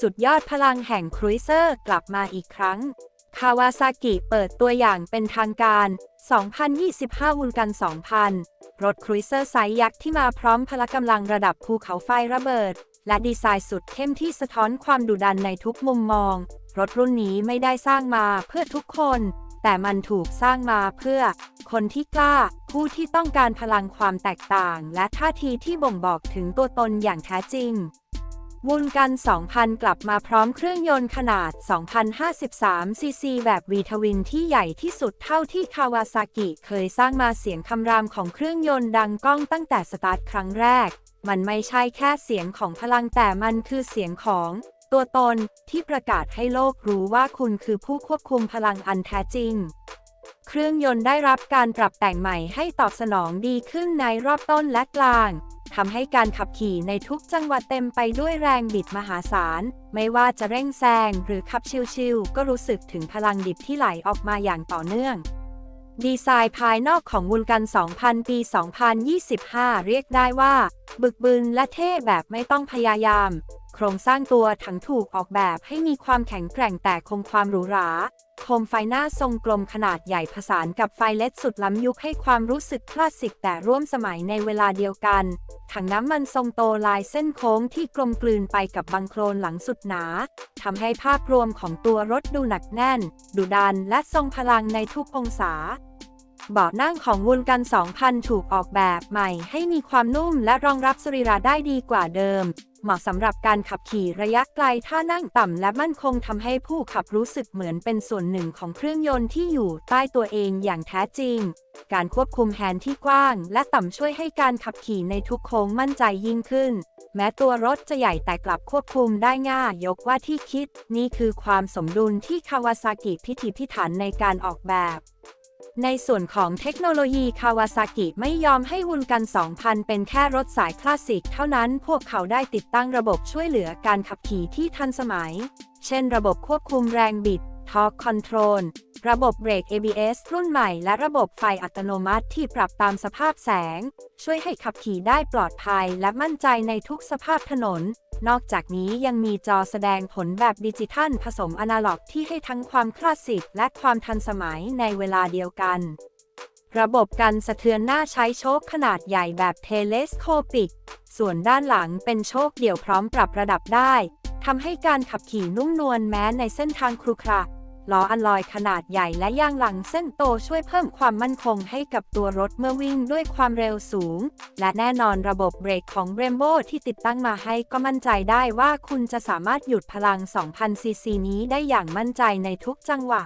สุดยอดพลังแห่งครูเซอร์กลับมาอีกครั้ง คาวาซากิเปิดตัวอย่างเป็นทางการ 2025วุนกัน 2000 รถครูเซอร์ไซส์ยักษ์ที่มาพร้อมพละกำลังระดับภูเขาไฟระเบิด และดีไซน์สุดเข้มที่สะท้อนความดุดันในทุกมุมมอง รถรุ่นนี้ไม่ได้สร้างมาเพื่อทุกคน แต่มันถูกสร้างมาเพื่อ คนที่กล้า ผู้ที่ต้องการพลังความแตกต่าง และท่าทีที่บ่งบอกถึงตัวตนอย่างแท้จริง วุนกัน 2000 กลับมาพร้อมเครื่องยนต์ขนาด 2,053 ซีซีแบบวีทวินที่ใหญ่ที่สุดเท่าที่คาวาซากิเคยสร้างมาเสียงคำรามของเครื่องยนต์ดังก้องตั้งแต่สตาร์ทครั้งแรก มันไม่ใช่แค่เสียงของพลังแต่มันคือเสียงของ ตัวตนที่ประกาศให้โลกรู้ว่าคุณคือผู้ควบคุมพลังอันแท้จริงเครื่องยนต์ได้รับการปรับแต่งใหม่ให้ตอบสนองดีขึ้นในรอบต้นและกลาง ทำให้การขับขี่ในทุกจังหวัดเต็มไปด้วยแรงบิดมหาศาล ไม่ว่าจะเร่งแซงหรือขับชิวๆก็รู้สึกถึงพลังดิบที่ไหลออกมาอย่างต่อเนื่อง ดีไซน์ภายนอกของวุลกัน 2000 ปี 2025 เรียกได้ว่า บึกบึนและเท่แบบไม่ต้องพยายาม โครงสร้างตัวถังถูกออกแบบให้มีความแข็งแกร่งแต่คงความหรูหรา โคมไฟหน้าทรงกลมขนาดใหญ่ผสานกับไฟเล็ดสุดล้ำยุคให้ความรู้สึกคลาสสิกแต่ร่วมสมัยในเวลาเดียวกัน ถังน้ำมันทรงโตลายเส้นโค้งที่กลมกลืนไปกับบังโคลนหลังสุดหนาทำให้ภาพรวมของตัวรถดูหนักแน่น ดุดันและทรงพลังในทุกองศาเบาะนั่งของวุนกัน 2000 ถูกออกแบบใหม่ให้มีความนุ่มและรองรับสรีระได้ดีกว่าเดิม เหมาะสำหรับการขับขี่ระยะไกลถ้านั่งต่ำและมั่นคงทำให้ผู้ขับรู้สึกเหมือนเป็นส่วนหนึ่งของเครื่องยนต์ที่อยู่ใต้ตัวเองอย่างแท้จริง การควบคุมแฮนด์ที่กว้าง และต่ำช่วยให้การขับขี่ในทุกโค้งมั่นใจยิ่งขึ้น แม้ตัวรถจะใหญ่แต่กลับควบคุมได้ง่ายยกว่าที่คิด นี่คือความสมดุลที่คาวาซากิพิถีพิถันในการออกแบบ ในส่วนของเทคโนโลยีคาวาซากิไม่ยอมให้วุนกัน 2000 เป็นแค่รถสายคลาสสิกเท่านั้น พวกเขาได้ติดตั้งระบบช่วยเหลือการขับขี่ที่ทันสมัย เช่นระบบควบคุมแรงบิด Torque Control ระบบเบรก ABS รุ่นใหม่ และระบบไฟอัตโนมัติที่ปรับตามสภาพแสง ช่วยให้ขับขี่ได้ปลอดภัยและมั่นใจในทุกสภาพถนน นอกจากนี้ยังมีจอแสดงผลแบบดิจิทัลผสมอนาล็อกที่ให้ทั้งความคลาสสิกและความทันสมัยในเวลาเดียวกัน ระบบกันสะเทือนหน้าใช้โชคขนาดใหญ่แบบเทเลสโคปิก ส่วนด้านหลังเป็นโชคเดี่ยวพร้อมปรับระดับได้ทำให้การขับขี่นุ่มนวลแม้ในเส้นทางครุขระ ล้ออัลลอยขนาดใหญ่และยางหลังเส้นโตช่วยเพิ่มความมั่นคงให้กับตัวรถเมื่อวิ่งด้วยความเร็วสูง และแน่นอนระบบเบรกของ b r e m b o ที่ติดตั้งมาให้ก็มั่นใจได้ว่าคุณจะสามารถหยุดพลัง 2,000 ซีซีนี้ได้อย่างมั่นใจในทุกจังหวะ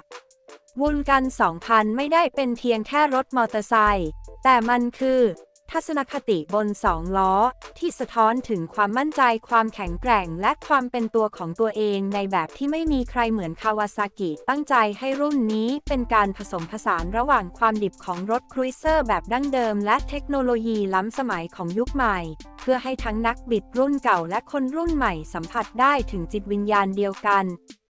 วุนกัน 2,000 ไม่ได้เป็นเพียงแค่รถมอเตอร์ไซค์แต่มันคือ ทัศนคติบนสองล้อ ที่สะท้อนถึงความมั่นใจความแข็งแกร่ง และความเป็นตัวของตัวเองในแบบที่ไม่มีใครเหมือนคาวาซากิ ตั้งใจให้รุ่นนี้เป็นการผสมผสานระหว่างความดิบของรถครูเซอร์แบบดั้งเดิม และเทคโนโลยีล้ำสมัยของยุคใหม่ เพื่อให้ทั้งนักบิดรุ่นเก่าและคนรุ่นใหม่สัมผัสได้ถึงจิตวิญญาณเดียวกัน